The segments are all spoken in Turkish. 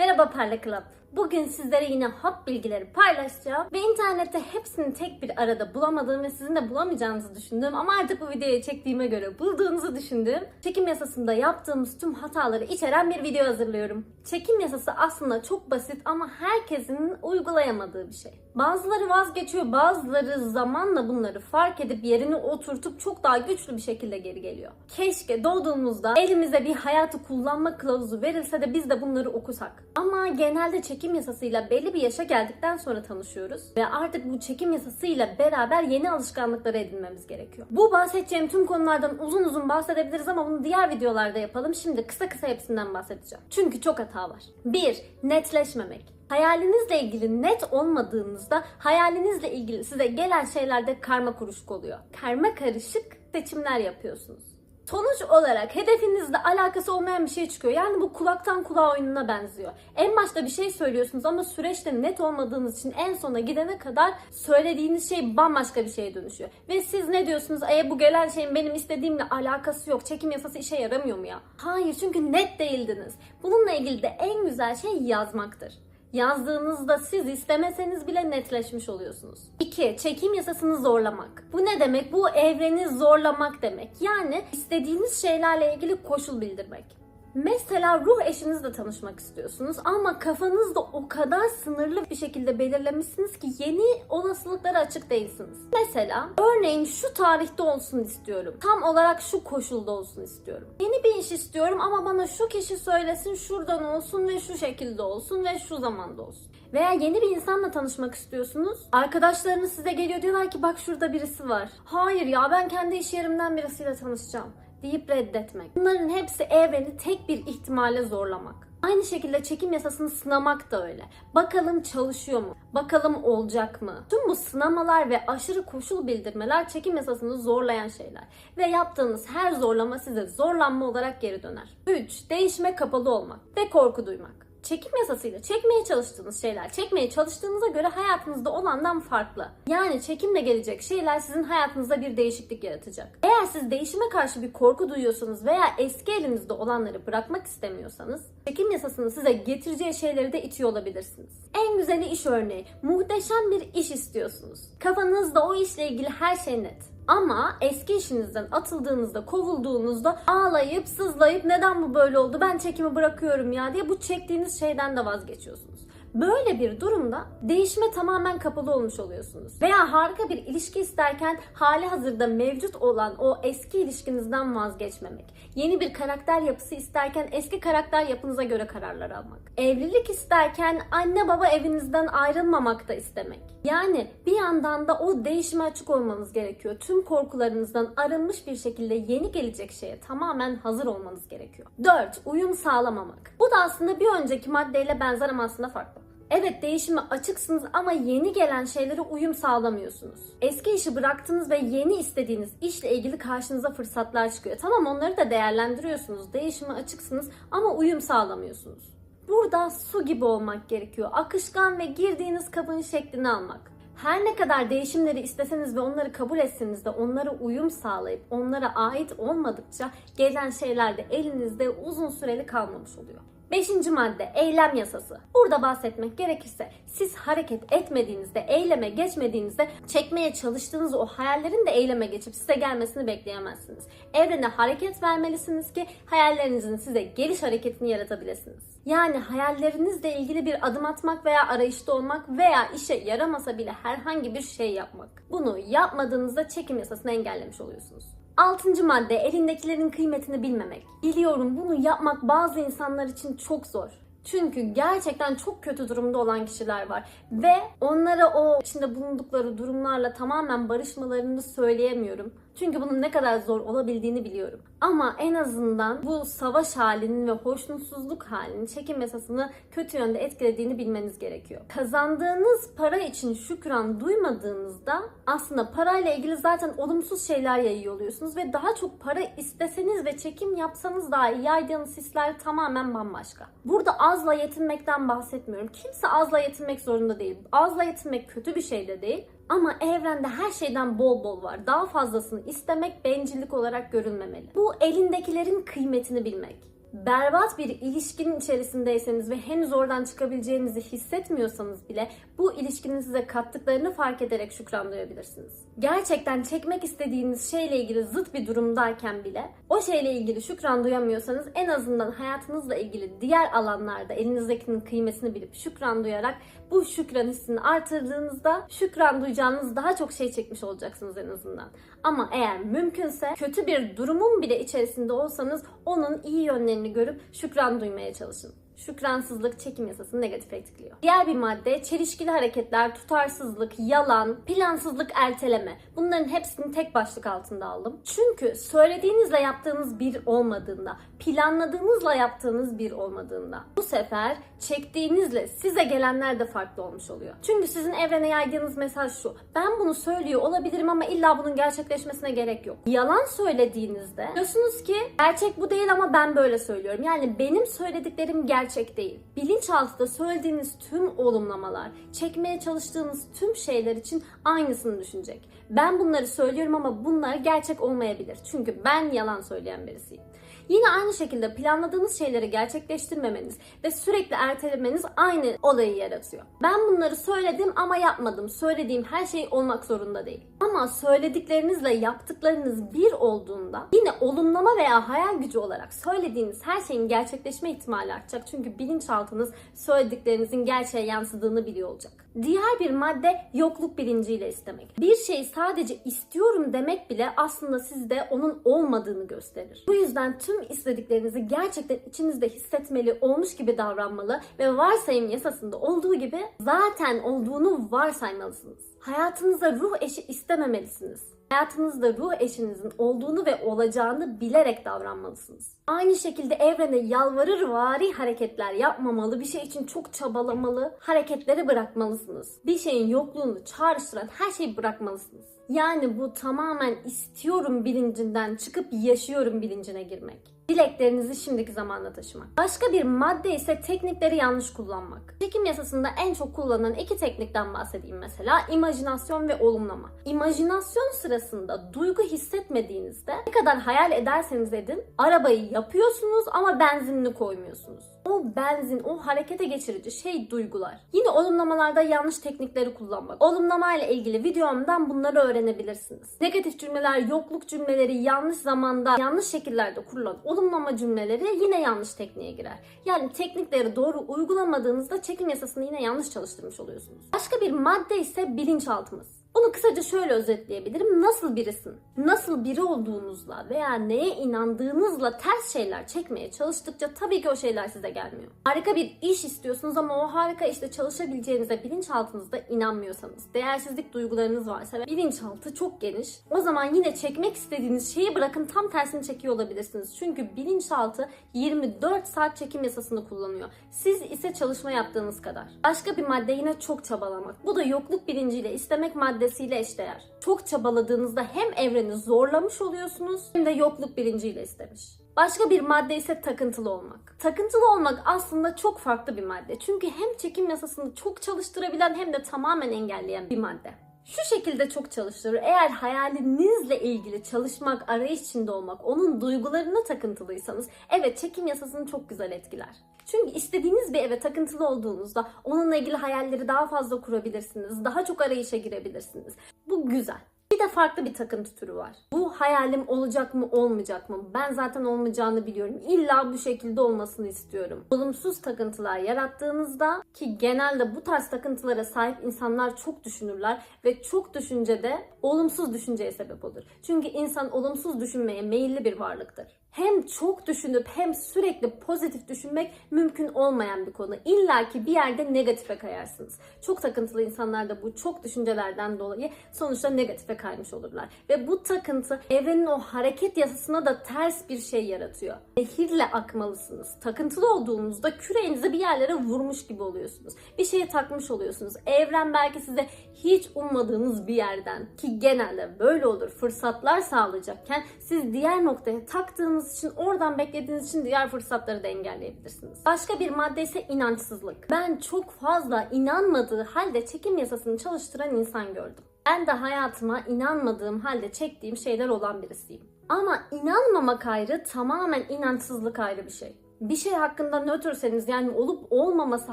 Merhaba Parla Club. Bugün sizlere yine hot bilgileri paylaşacağım ve internette hepsini tek bir arada bulamadığım ve sizin de bulamayacağınızı düşündüğüm ama artık bu videoyu çektiğime göre bulduğunuzu düşündüğüm çekim yasasında yaptığımız tüm hataları içeren bir video hazırlıyorum. Çekim yasası aslında çok basit ama herkesin uygulayamadığı bir şey. Bazıları vazgeçiyor, bazıları zamanla bunları fark edip yerini oturtup çok daha güçlü bir şekilde geri geliyor. Keşke doğduğumuzda elimize bir hayatı kullanma kılavuzu verilse de biz de bunları okusak. Ama genelde çekim yasasıyla belli bir yaşa geldikten sonra tanışıyoruz ve artık bu çekim yasasıyla beraber yeni alışkanlıkları edinmemiz gerekiyor. Bu bahsedeceğim tüm konulardan uzun uzun bahsedebiliriz ama bunu diğer videolarda yapalım. Şimdi kısa kısa hepsinden bahsedeceğim. Çünkü çok hata var. 1. Netleşmemek. Hayalinizle ilgili net olmadığınızda hayalinizle ilgili size gelen şeylerde karma kuruşuk oluyor. Karma karışık seçimler yapıyorsunuz. Sonuç olarak hedefinizle alakası olmayan bir şey çıkıyor. Yani bu kulaktan kulağa oyununa benziyor. En başta bir şey söylüyorsunuz ama süreçte net olmadığınız için en sona gidene kadar söylediğiniz şey bambaşka bir şeye dönüşüyor. Ve siz ne diyorsunuz? E bu gelen şeyin benim istediğimle alakası yok. Çekim yasası işe yaramıyor mu ya? Hayır çünkü net değildiniz. Bununla ilgili de en güzel şey yazmaktır. Yazdığınızda siz istemeseniz bile netleşmiş oluyorsunuz. 2. Çekim yasasını zorlamak. Bu ne demek? Bu evreni zorlamak demek. Yani istediğiniz şeylerle ilgili koşul bildirmek. Mesela ruh eşinizle tanışmak istiyorsunuz ama kafanızda o kadar sınırlı bir şekilde belirlemişsiniz ki yeni olasılıklara açık değilsiniz. Mesela örneğin şu tarihte olsun istiyorum. Tam olarak şu koşulda olsun istiyorum. Yeni bir iş istiyorum ama bana şu kişi söylesin şuradan olsun ve şu şekilde olsun ve şu zamanda olsun. Veya yeni bir insanla tanışmak istiyorsunuz. Arkadaşlarınız size geliyor diyorlar ki bak şurada birisi var. Hayır ya ben kendi iş yerimden birisiyle tanışacağım deyip reddetmek. Bunların hepsi evreni tek bir ihtimale zorlamak. Aynı şekilde çekim yasasını sınamak da öyle. Bakalım çalışıyor mu? Bakalım olacak mı? Tüm bu sınamalar ve aşırı koşul bildirmeler çekim yasasını zorlayan şeyler. Ve yaptığınız her zorlama size zorlanma olarak geri döner. 3. Değişime kapalı olmak ve korku duymak. Çekim yasasıyla çekmeye çalıştığınız şeyler çekmeye çalıştığınıza göre hayatınızda olandan farklı. Yani çekimle gelecek şeyler sizin hayatınızda bir değişiklik yaratacak. Eğer siz değişime karşı bir korku duyuyorsanız veya eski elinizde olanları bırakmak istemiyorsanız çekim yasasının size getireceği şeyleri de itiyor olabilirsiniz. En güzeli iş örneği. Muhteşem bir iş istiyorsunuz. Kafanızda o işle ilgili her şey net. Ama eski işinizden atıldığınızda, kovulduğunuzda ağlayıp, sızlayıp neden bu böyle oldu ben çekimi bırakıyorum ya diye bu çektiğiniz şeyden de vazgeçiyorsunuz. Böyle bir durumda değişime tamamen kapalı olmuş oluyorsunuz. Veya harika bir ilişki isterken hali hazırda mevcut olan o eski ilişkinizden vazgeçmemek. Yeni bir karakter yapısı isterken eski karakter yapınıza göre kararlar almak. Evlilik isterken anne baba evinizden ayrılmamak da istemek. Yani bir yandan da o değişime açık olmanız gerekiyor. Tüm korkularınızdan arınmış bir şekilde yeni gelecek şeye tamamen hazır olmanız gerekiyor. 4. Uyum sağlamamak. Bu da aslında bir önceki maddeyle benzer ama aslında farklı. Evet değişime açıksınız ama yeni gelen şeylere uyum sağlamıyorsunuz. Eski işi bıraktınız ve yeni istediğiniz işle ilgili karşınıza fırsatlar çıkıyor. Tamam onları da değerlendiriyorsunuz. Değişime açıksınız ama uyum sağlamıyorsunuz. Burada su gibi olmak gerekiyor. Akışkan ve girdiğiniz kabın şeklini almak. Her ne kadar değişimleri isteseniz ve onları kabul etseniz de onlara uyum sağlayıp onlara ait olmadıkça gelen şeyler de elinizde uzun süreli kalmamış oluyor. Beşinci madde eylem yasası. Burada bahsetmek gerekirse siz hareket etmediğinizde, eyleme geçmediğinizde çekmeye çalıştığınız o hayallerin de eyleme geçip size gelmesini bekleyemezsiniz. Evrene hareket vermelisiniz ki hayallerinizin size geliş hareketini yaratabilirsiniz. Yani hayallerinizle ilgili bir adım atmak veya arayışta olmak veya işe yaramasa bile herhangi bir şey yapmak. Bunu yapmadığınızda çekim yasasını engellemiş oluyorsunuz. Altıncı madde elindekilerin kıymetini bilmemek. Biliyorum bunu yapmak bazı insanlar için çok zor. Çünkü gerçekten çok kötü durumda olan kişiler var ve onlara o içinde bulundukları durumlarla tamamen barışmalarını söyleyemiyorum. Çünkü bunun ne kadar zor olabildiğini biliyorum. Ama en azından bu savaş halinin ve hoşnutsuzluk halinin çekim yasasını kötü yönde etkilediğini bilmeniz gerekiyor. Kazandığınız para için şükran duymadığınızda aslında parayla ilgili zaten olumsuz şeyler yayıyor oluyorsunuz ve daha çok para isteseniz ve çekim yapsanız dahi yaydığınız hisler tamamen bambaşka. Burada azla yetinmekten bahsetmiyorum. Kimse azla yetinmek zorunda değil. Azla yetinmek kötü bir şey de değil. Ama evrende her şeyden bol bol var. Daha fazlasını istemek bencillik olarak görülmemeli. Bu elindekilerin kıymetini bilmek. berbat bir ilişkinin içerisindeyseniz ve henüz oradan çıkabileceğinizi hissetmiyorsanız bile bu ilişkinin size kattıklarını fark ederek şükran duyabilirsiniz. Gerçekten çekmek istediğiniz şeyle ilgili zıt bir durumdayken bile o şeyle ilgili şükran duyamıyorsanız en azından hayatınızla ilgili diğer alanlarda elinizdekinin kıymetini bilip şükran duyarak bu şükran hissini artırdığınızda şükran duyacağınız daha çok şey çekmiş olacaksınız en azından. Ama eğer mümkünse kötü bir durumun bile içerisinde olsanız onun iyi yönlerini görüp şükran duymaya çalışın. Şükransızlık çekim yasasını negatif etkiliyor. Diğer bir madde çelişkili hareketler, tutarsızlık, yalan, plansızlık, erteleme. Bunların hepsini tek başlık altında aldım. Çünkü söylediğinizle yaptığınız bir olmadığında, planladığınızla yaptığınız bir olmadığında bu sefer çektiğinizle size gelenler de farklı olmuş oluyor. Çünkü sizin evrene yaydığınız mesaj şu. Ben bunu söylüyor olabilirim ama illa bunun gerçekleşmesine gerek yok. Yalan söylediğinizde diyorsunuz ki gerçek bu değil ama ben böyle söylüyorum. Yani benim söylediklerim gerçek değil. Bilinçaltıda söylediğiniz tüm olumlamalar, çekmeye çalıştığınız tüm şeyler için aynısını düşünecek. Ben bunları söylüyorum ama bunlar gerçek olmayabilir. Çünkü ben yalan söyleyen birisiyim. Yine aynı şekilde planladığınız şeyleri gerçekleştirmemeniz ve sürekli ertelemeniz aynı olayı yaratıyor. Ben bunları söyledim ama yapmadım. Söylediğim her şey olmak zorunda değil. Ama söylediklerinizle yaptıklarınız bir olduğunda yine olumlama veya hayal gücü olarak söylediğiniz her şeyin gerçekleşme ihtimali artacak. Çünkü bilinçaltınız söylediklerinizin gerçeğe yansıdığını biliyor olacak. Diğer bir madde yokluk bilinciyle istemek. Bir şeyi sadece istiyorum demek bile aslında sizde onun olmadığını gösterir. Bu yüzden tüm istediklerinizi gerçekten içinizde hissetmeli, olmuş gibi davranmalı ve varsayım yasasında olduğu gibi zaten olduğunu varsaymalısınız. Hayatınıza ruh eşi istememelisiniz. Hayatınızda ruh eşinizin olduğunu ve olacağını bilerek davranmalısınız. Aynı şekilde evrene yalvarır vari hareketler yapmamalı, bir şey için çok çabalamalı, hareketleri bırakmalısınız. Bir şeyin yokluğunu çağrıştıran her şeyi bırakmalısınız. Yani bu tamamen istiyorum bilincinden çıkıp yaşıyorum bilincine girmek. Dileklerinizi şimdiki zamana taşımak. Başka bir madde ise teknikleri yanlış kullanmak. Çekim yasasında en çok kullanılan iki teknikten bahsedeyim mesela. İmajinasyon ve olumlama. İmajinasyon sırasında duygu hissetmediğinizde ne kadar hayal ederseniz edin arabayı yapıyorsunuz ama benzinini koymuyorsunuz. O benzin, o harekete geçirici şey duygular. Yine olumlamalarda yanlış teknikleri kullanmak. Olumlama ile ilgili videomdan bunları öğrenebilirsiniz. Negatif cümleler, yokluk cümleleri yanlış zamanda, yanlış şekillerde kurulan olumlama cümleleri yine yanlış tekniğe girer. Yani teknikleri doğru uygulamadığınızda çekim yasasını yine yanlış çalıştırmış oluyorsunuz. Başka bir madde ise bilinçaltımız. Kısaca şöyle özetleyebilirim. Nasıl birisin? Nasıl biri olduğunuzla veya neye inandığınızla ters şeyler çekmeye çalıştıkça tabii ki o şeyler size gelmiyor. Harika bir iş istiyorsunuz ama o harika işte çalışabileceğinize bilinçaltınızda inanmıyorsanız, değersizlik duygularınız varsa ve bilinçaltı çok geniş. O zaman yine çekmek istediğiniz şeyi bırakın tam tersini çekiyor olabilirsiniz. Çünkü bilinçaltı 24 saat çekim yasasını kullanıyor. Siz ise çalışma yaptığınız kadar. Başka bir madde yine çok çabalamak. Bu da yokluk bilinciyle istemek maddesiyle eşdeğer. Çok çabaladığınızda hem evreni zorlamış oluyorsunuz hem de yokluk bilinciyle istemiş. Başka bir madde ise takıntılı olmak. Takıntılı olmak aslında çok farklı bir madde. Çünkü hem çekim yasasını çok çalıştırabilen hem de tamamen engelleyen bir madde. Şu şekilde çok çalıştırır. Eğer hayalinizle ilgili çalışmak, arayış içinde olmak, onun duygularına takıntılıysanız evet çekim yasasını çok güzel etkiler. Çünkü istediğiniz bir eve takıntılı olduğunuzda onunla ilgili hayalleri daha fazla kurabilirsiniz. Daha çok arayışa girebilirsiniz. Bu güzel. De farklı bir takıntı türü var. Bu hayalim olacak mı olmayacak mı? Ben zaten olmayacağını biliyorum. İlla bu şekilde olmasını istiyorum. Olumsuz takıntılar yarattığınızda ki genelde bu tarz takıntılara sahip insanlar çok düşünürler ve çok düşüncede olumsuz düşünceye sebep olur. Çünkü insan olumsuz düşünmeye meyilli bir varlıktır hem çok düşünüp hem sürekli pozitif düşünmek mümkün olmayan bir konu. İlla ki bir yerde negatife kayarsınız. Çok takıntılı insanlar da bu çok düşüncelerden dolayı sonuçta negatife kaymış olurlar. Ve bu takıntı evrenin o hareket yasasına da ters bir şey yaratıyor. Nehirle akmalısınız. Takıntılı olduğunuzda küreğinizi bir yerlere vurmuş gibi oluyorsunuz. Bir şeye takmış oluyorsunuz. Evren belki size hiç ummadığınız bir yerden ki genelde böyle olur fırsatlar sağlayacakken siz diğer noktaya taktığınız için oradan beklediğiniz için diğer fırsatları da engelleyebilirsiniz. Başka bir madde ise inançsızlık. Ben çok fazla inanmadığı halde çekim yasasını çalıştıran insan gördüm. Ben de hayatıma inanmadığım halde çektiğim şeyler olan birisiyim. Ama inanmamak ayrı, tamamen inançsızlık ayrı bir şey. Bir şey hakkında nötrseniz yani olup olmaması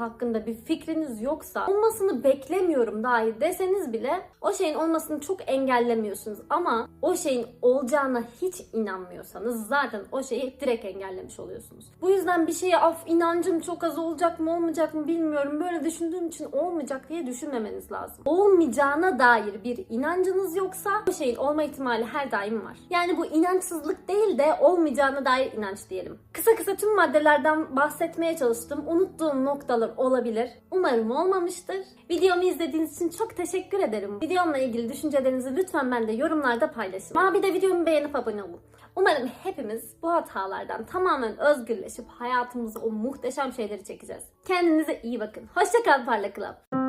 hakkında bir fikriniz yoksa olmasını beklemiyorum dahi deseniz bile o şeyin olmasını çok engellemiyorsunuz ama o şeyin olacağına hiç inanmıyorsanız zaten o şeyi direkt engellemiş oluyorsunuz. Bu yüzden bir şeye af inancım çok az olacak mı olmayacak mı bilmiyorum böyle düşündüğüm için olmayacak diye düşünmemeniz lazım. Olmayacağına dair bir inancınız yoksa o şeyin olma ihtimali her daim var. Yani bu inançsızlık değil de olmayacağına dair inanç diyelim. Kısa kısa tüm maddelerden bahsetmeye çalıştım. Unuttuğum noktalar olabilir. Umarım olmamıştır. Videomu izlediğiniz için çok teşekkür ederim. Videomla ilgili düşüncelerinizi lütfen ben de yorumlarda paylaşın. Bir de videomu beğenip abone olun. Umarım hepimiz bu hatalardan tamamen özgürleşip hayatımıza o muhteşem şeyleri çekeceğiz. Kendinize iyi bakın. Hoşçakal Parlak Club.